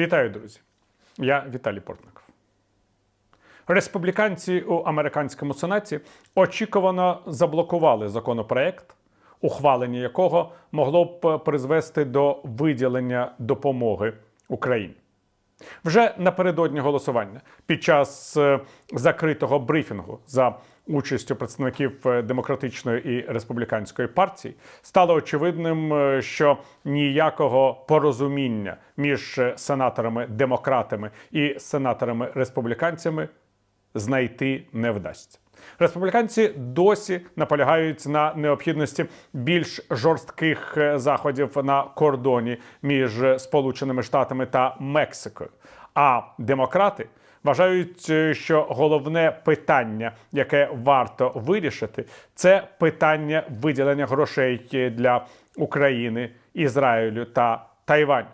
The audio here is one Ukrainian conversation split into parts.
Вітаю, друзі! Я Віталій Портников. Республіканці у американському сенаті очікувано заблокували законопроект, ухвалення якого могло б призвести до виділення допомоги Україні. Вже напередодні голосування під час е, закритого брифінгу за участю представників е, демократичної і республіканської партій стало очевидним, е, що ніякого порозуміння між е, сенаторами-демократами і сенаторами-республіканцями знайти не вдасться. Республіканці досі наполягають на необхідності більш жорстких заходів на кордоні між Сполученими Штатами та Мексикою. А демократи вважають, е, що головне питання, яке варто вирішити, це питання виділення грошей е, для України, Ізраїлю та Тайваню.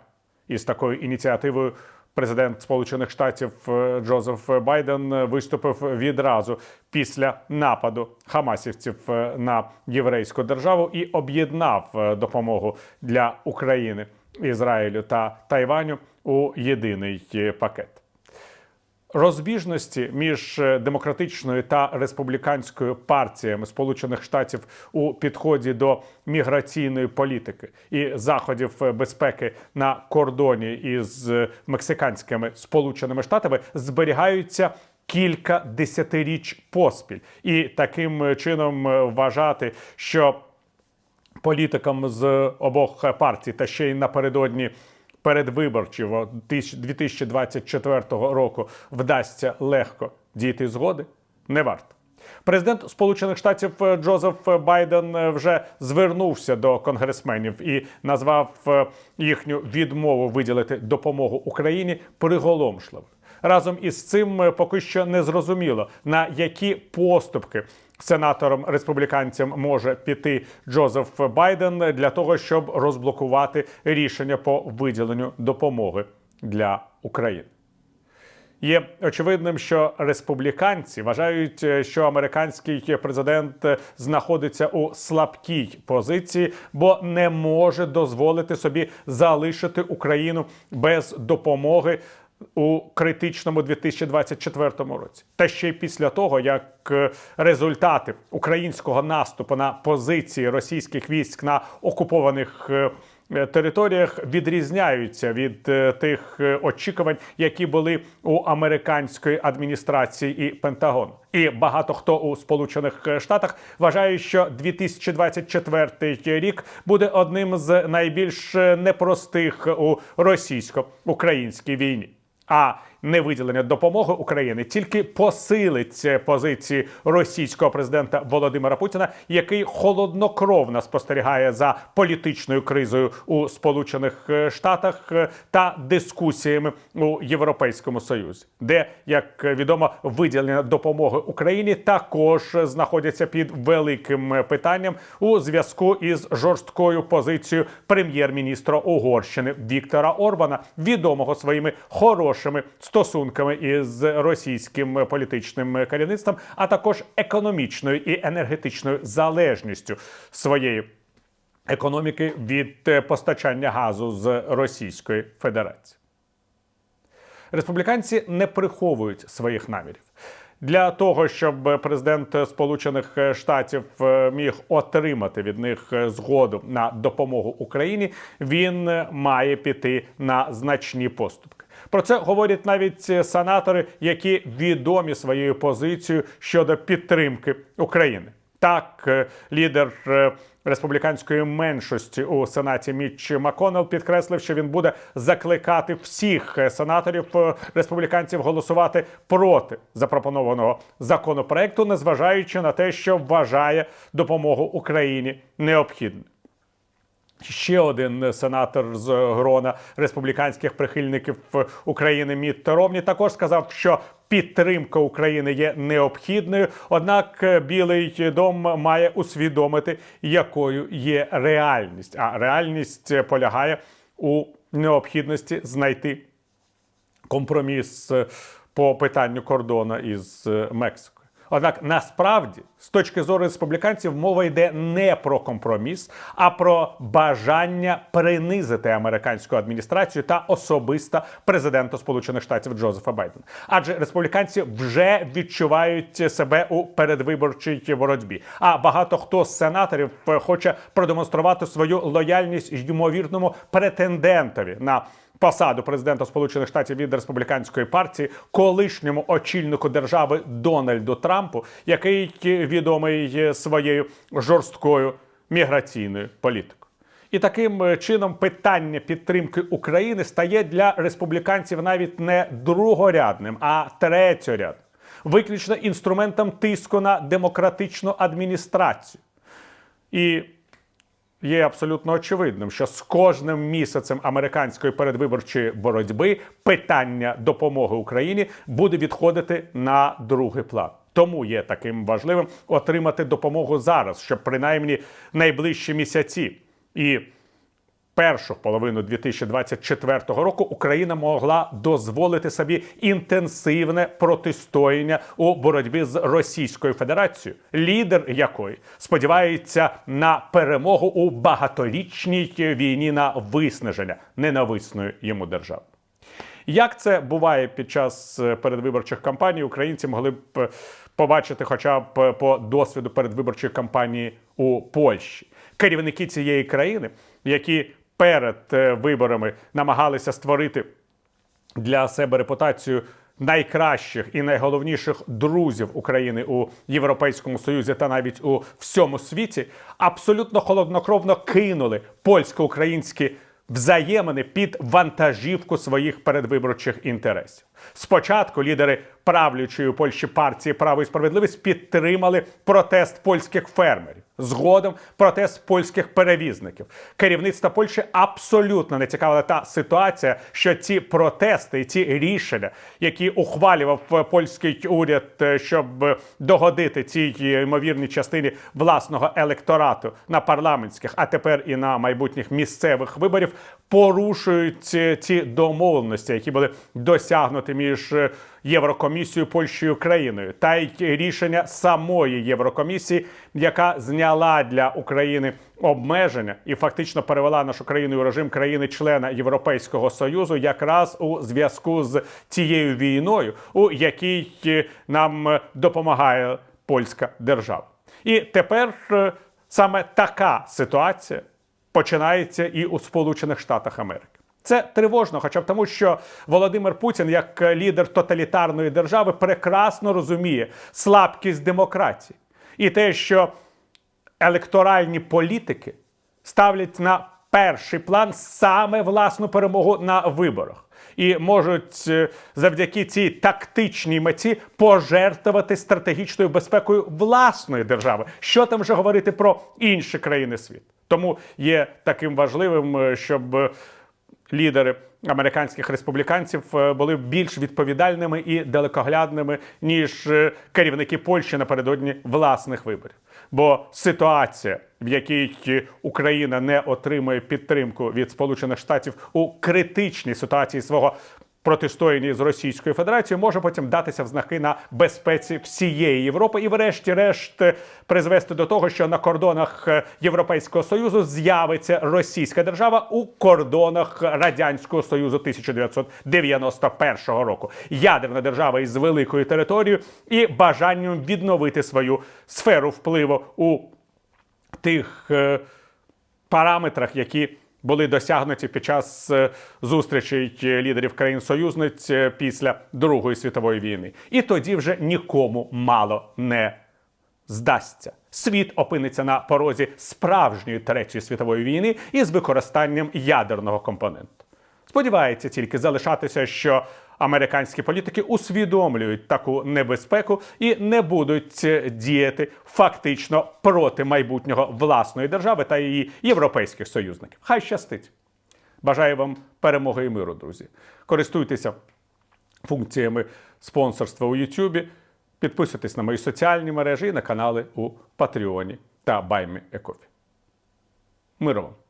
Із такою ініціативою президент Сполучених Штатів е, Джозеф Байден виступив відразу після нападу хамасівців на єврейську державу і об'єднав допомогу для України, Ізраїлю та Тайваню у єдиний пакет. Розбіжності між е, демократичною та республіканською партіями Сполучених Штатів у підході до міграційної політики і заходів е, безпеки на кордоні із е, мексиканськими Сполученими Штатами зберігаються. Кілька десятиріч поспіль, і таким чином вважати, що політикам з обох партій та ще й напередодні передвиборчого 2024 року вдасться легко дійти згоди, не варто. Президент Сполучених Штатів е, Джозеф Байден е, вже звернувся до конгресменів і назвав е, їхню відмову виділити допомогу Україні приголомшливою. Разом із цим поки що не зрозуміло на які поступки сенатором республіканцям може піти Джозеф Байден для того, щоб розблокувати рішення по виділенню допомоги для України. Є очевидним, що республіканці вважають, е, що американський президент е, знаходиться у слабкій позиції, бо не може дозволити собі залишити Україну без допомоги. У критичному 2024 році, та ще й після того, як е, результати українського наступу на позиції російських військ на окупованих е, е, територіях відрізняються від тих очікувань, які були у американської адміністрації і Пентагону. І багато хто у Сполучених Штатах вважає, що 2024 рік буде одним з найбільш непростих у російсько-українській війні. А невиділення допомоги України тільки посилить е, позиції російського президента Володимира Путіна, який холоднокровно спостерігає за політичною кризою у Сполучених е, Штатах е, та дискусіями у Європейському Союзі, де як відомо виділення допомоги Україні також знаходяться під великим питанням у зв'язку із жорсткою позицією прем'єр-міністра Угорщини Віктора Орбана, відомого своїми хорошими стосунками із російським політичним керівництвом, а також економічною і енергетичною залежністю своєї економіки від е, постачання газу з Російської Федерації. Республіканці не приховують своїх намірів. Для того щоб президент Сполучених Штатів е, міг отримати від них е, згоду на допомогу Україні, він має піти на значні поступки. Про це говорять навіть сенатори, які відомі своєю позицією щодо підтримки України. Так, е, лідер е, республіканської меншості у сенаті Мітч Маконел підкреслив, що він буде закликати всіх е, сенаторів республіканців голосувати проти запропонованого законопроекту, незважаючи на те, що вважає допомогу Україні необхідною. Ще один сенатор з грона республіканських прихильників України Мітт Ромні також сказав, що підтримка України є необхідною. Однак Білий дом має усвідомити, якою є реальність. А реальність полягає у необхідності знайти компроміс по питанню кордону із Мексикою. Однак насправді, з точки зору республіканців, мова йде не про компроміс, а про бажання принизити американську адміністрацію та особисто президента Сполучених Штатів Джозефа Байдена. Адже республіканці вже відчувають себе у передвиборчій боротьбі. А багато хто з сенаторів хоче продемонструвати свою лояльність ймовірному претендентові на посаду президента Сполучених Штатів від республіканської партії, колишньому очільнику держави Дональду Трампу, який відомий своєю жорсткою міграційною політикою. І таким е, чином питання підтримки України стає для республіканців навіть не другорядним, а третьорядним, виключно інструментом тиску на демократичну адміністрацію. І є абсолютно очевидним, що з кожним місяцем американської передвиборчої боротьби питання допомоги Україні буде відходити на другий план. Тому є таким важливим отримати допомогу зараз, щоб принаймні найближчі місяці і першу половину 2024 року Україна могла дозволити собі інтенсивне протистояння у боротьбі з Російською Федерацією, лідер якої сподівається на перемогу у багаторічній війні на виснаження ненависної йому держави. Як це буває під час е, передвиборчих кампаній, українці могли б е, побачити хоча б е, по досвіду передвиборчої кампанії у Польщі. Керівники цієї країни, які перед е, виборами намагалися створити для себе репутацію найкращих і найголовніших друзів України у Європейському Союзі та навіть у всьому світі, абсолютно холоднокровно кинули польсько-українські взаємини під вантажівку своїх передвиборчих інтересів. Спочатку лідери правлячої у Польщі партії Право і справедливість підтримали протест польських фермерів. Згодом протест польських перевізників. Керівництво Польщі абсолютно не цікавила та ситуація, що ці протести і ці рішення, які ухвалював польський уряд, е, щоб догодити цій ймовірній частині власного електорату на парламентських, а тепер і на майбутніх місцевих виборів, порушують ці, ці домовленості, які були досягнуті між Єврокомісією Польщею країною, та й рішення самої Єврокомісії, яка зняла для України обмеження і фактично перевела нашу країну у режим країни-члена Європейського союзу, якраз у зв'язку з цією війною, у якій е, нам е, допомагає польська держава. І тепер е, саме така ситуація починається і у Сполучених Штатах Америки. Це тривожно, хоча б тому, що Володимир Путін, як лідер тоталітарної держави, прекрасно розуміє слабкість демократії і те, що електоральні політики ставлять на перший план саме власну перемогу на виборах. І можуть е, завдяки цій тактичній меті пожертвувати стратегічною безпекою власної держави. Що там вже говорити про інші країни світу? Тому є таким важливим, е, щоб е, лідери американських республіканців е, були більш відповідальними і далекоглядними, ніж е, керівники Польщі напередодні власних виборів. Бо ситуація, в якій Україна не отримує підтримку від Сполучених Штатів у критичній ситуації свого протистоянні з Російською Федерацією може потім датися в знаки на безпеці всієї Європи і, врешті-решт, призвести до того, що на кордонах е, Європейського союзу з'явиться російська держава у кордонах Радянського Союзу 1991 року. Ядерна держава із великою територією і бажанням відновити свою сферу впливу у тих е, параметрах, які були досягнуті під час е, зустрічей лідерів країн-союзниць е, після Другої світової війни. І тоді вже нікому мало не здасться. Світ опиниться на порозі справжньої третьої світової війни із використанням ядерного компоненту. Сподівається тільки залишатися, що американські політики усвідомлюють таку небезпеку і не будуть діяти фактично проти майбутнього власної держави та її європейських союзників. Хай щастить! Бажаю вам перемоги і миру, друзі. Користуйтеся функціями спонсорства у Ютубі. Підписуйтесь на мої соціальні мережі і на канали у Патреоні та Баймі Екофі. Миру вам!